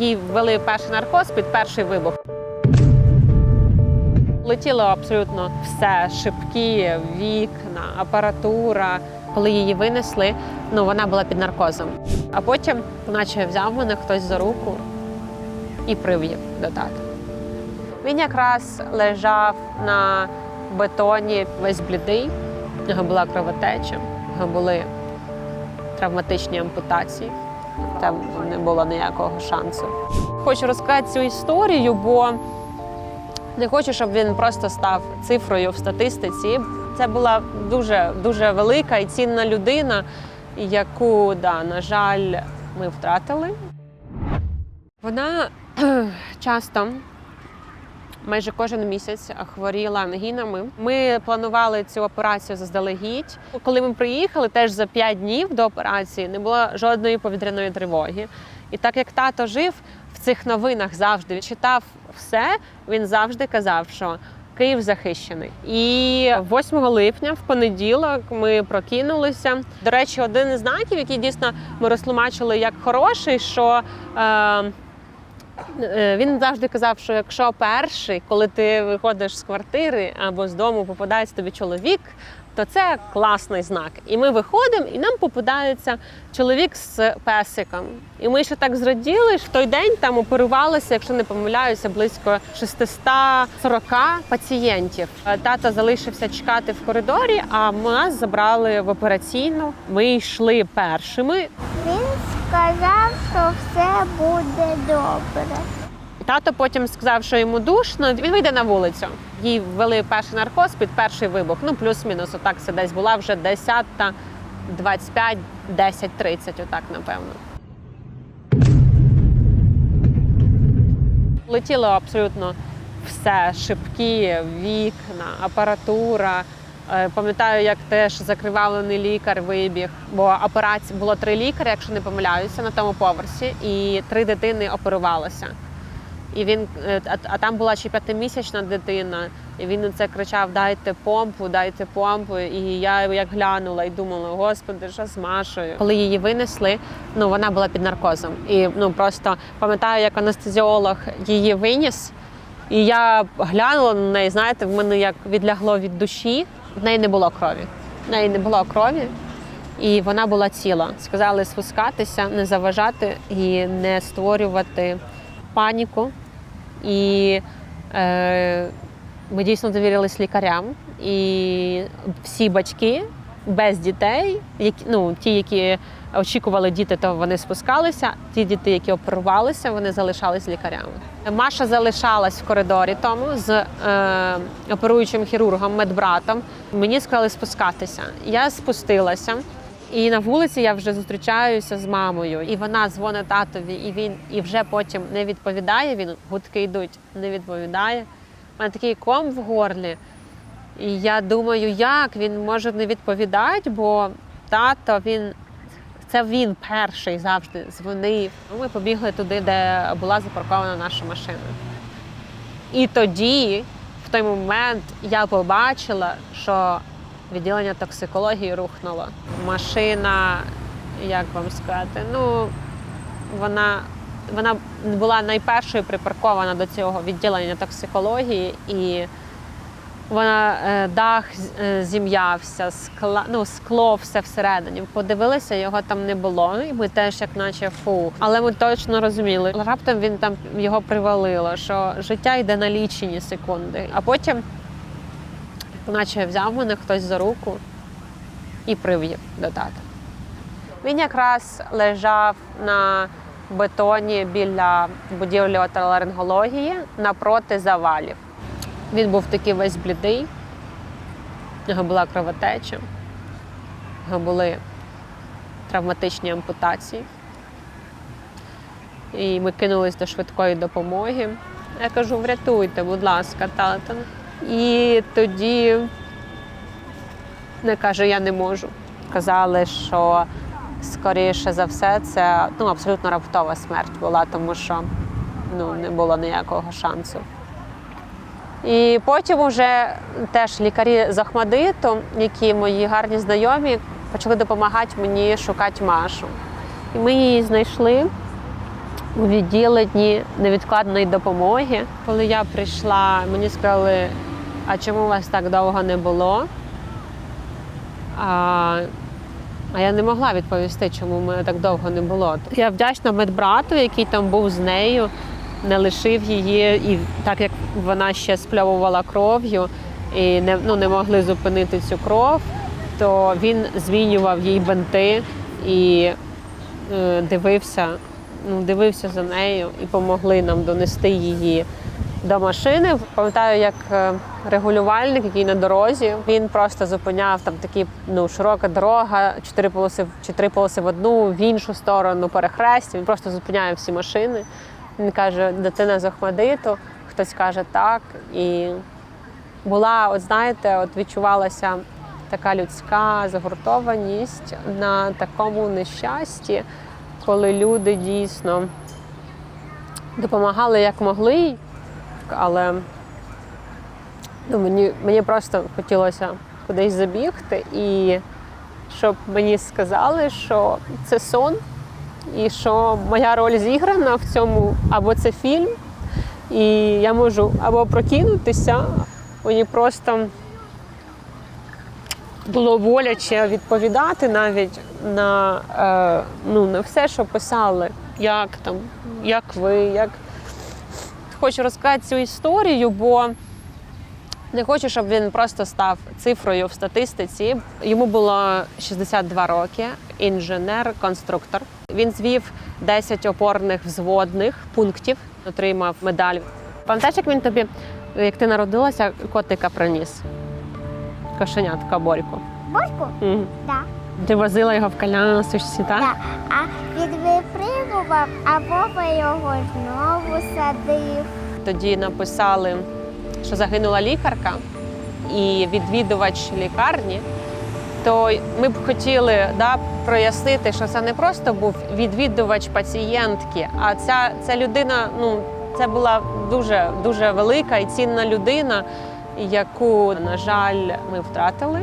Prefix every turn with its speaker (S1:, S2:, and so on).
S1: Їй ввели перший наркоз під перший вибух. Летіло абсолютно все: шибки, вікна, апаратура. Коли її винесли, ну вона була під наркозом. А потім, наче взяв мене хтось за руку і привів до тата. Він якраз лежав на бетоні весь блідий, в нього була кровотеча, в нього були травматичні ампутації. Там не було ніякого шансу. Хочу розказати цю історію, бо не хочу, щоб він просто став цифрою в статистиці. Це була дуже дуже велика і цінна людина, яку, да, на жаль, ми втратили. Вона часто, майже кожен місяць, хворіла ангінами. Ми планували цю операцію заздалегідь. Коли ми приїхали, теж за 5 днів до операції не було жодної повітряної тривоги. І так як тато жив в цих новинах завжди читав все, він завжди казав, що Київ захищений. І 8 липня, в понеділок, ми прокинулися. До речі, один із знаків, який дійсно ми розтлумачили як хороший, що. Е, Він завжди казав, що якщо перший, коли ти виходиш з квартири або з дому, попадається тобі чоловік, то це класний знак. І ми виходимо, і нам попадається чоловік з песиком. І ми ще так зраділи, що в той день там оперувалося, якщо не помиляюся, близько 640 пацієнтів. Е, Тато залишився чекати в коридорі, а нас забрали в операційну. Ми йшли першими.
S2: Сказав, що все буде добре.
S1: Тато потім сказав, що йому душно. Він вийде на вулицю. Їй ввели перший наркоз під перший вибух. Ну плюс-мінус, отак це десь була вже 10, 25, 10, 30, отак, напевно. Летіло абсолютно все: шибки, вікна, апаратура. Е, Пам'ятаю, як теж закривавлений лікар вибіг, бо операція було три лікаря, якщо не помиляюся, на тому поверсі, і три дитини оперувалося. І він, е, а, там була ще п'ятимісячна дитина, і він на це кричав: Дайте помпу, дайте помпу. І я як глянула і думала, господи, що з Машою. Коли її винесли, ну вона була під наркозом. І ну просто пам'ятаю, як анестезіолог її виніс. І я глянула на неї, знаєте, в мене як відлягло від душі. В неї не було крові. В неї не було крові, і вона була ціла. Сказали спускатися, не заважати і не створювати паніку. І е, ми дійсно довірились лікарям. І всі батьки без дітей, які, ну, ті, які очікували діти, то вони спускалися. Ті діти, які оперувалися, вони залишались лікарями. Маша залишалась в коридорі тому з е, оперуючим хірургом, медбратом. Мені сказали спускатися. Я спустилася. І на вулиці я вже зустрічаюся з мамою, і вона дзвонить татові, і він і вже потім не відповідає. Він гудки йдуть, не відповідає. У мене такий ком в горлі. І я думаю, як він може не відповідати, бо тато він це він перший завжди дзвонив. Ми побігли туди, де була запаркована наша машина. І тоді, в той момент, я побачила, що відділення токсикології рухнуло. Машина, як вам сказати, ну вона, вона була найпершою припаркована до цього відділення токсикології, і вона е, дах е, зім'явся, скла, ну, скло все всередині. Подивилися, його там не було. І ми теж, як наче фу. Але ми точно розуміли. Раптом він там його привалило, що життя йде на лічені секунди. А потім наче взяв мене хтось за руку і привів до тата. Він якраз лежав на бетоні біля будівлі отоларингології напроти завалів. Він був такий весь блідий, в нього була кровотеча, в нього були травматичні ампутації. І ми кинулись до швидкої допомоги. Я кажу, врятуйте, будь ласка, тата. І тоді не каже, я не можу. Казали, що скоріше за все це ну, абсолютно раптова смерть була, тому що ну, не було ніякого шансу. І потім уже теж лікарі з Ахмадиту, які мої гарні знайомі, почали допомагати мені шукати Машу. І ми її знайшли. у відділенні невідкладної допомоги. Коли я прийшла, мені сказали, а чому вас так довго не було? А, а я не могла відповісти, чому мене так довго не було. Я вдячна медбрату, який там був з нею, не лишив її, і так як вона ще спльовувала кров'ю і не, ну, не могли зупинити цю кров, то він змінював їй бинти і е, дивився, ну, дивився за нею і допомогли нам донести її до машини. Пам'ятаю, як е, регулювальник, який на дорозі, він просто зупиняв там такі ну широка дорога, чотири полоси, в- полоси в одну, в іншу сторону перехрестя. Він просто зупиняє всі машини. Він каже, дитина з Охмадиту, хтось каже так. І була, от знаєте, от відчувалася така людська загуртованість на такому нещасті, коли люди дійсно допомагали як могли, але ну, мені, мені просто хотілося кудись забігти, і щоб мені сказали, що це сон, і що моя роль зіграна в цьому, або це фільм, і я можу або прокинутися, мені просто було боляче відповідати навіть на, е, ну, на все, що писали. Як там, як ви, як. Хочу розказати цю історію, бо не хочу, щоб він просто став цифрою в статистиці. Йому було 62 роки, інженер-конструктор. Він звів 10 опорних взводних пунктів, отримав медаль. Пам'ятаєш, як він тобі, як ти народилася, котика приніс? Кошенятка Борьку.
S2: Борьку?
S1: Мгм.
S2: Так.
S1: Ти возила його в колясочці, так?
S2: Так. А він випригував, а Вова його знову садив.
S1: Тоді написали, що загинула лікарка і відвідувач лікарні. То ми б хотіли да, прояснити, що це не просто був відвідувач пацієнтки, а ця, ця людина, ну це була дуже дуже велика і цінна людина, яку, на жаль, ми втратили.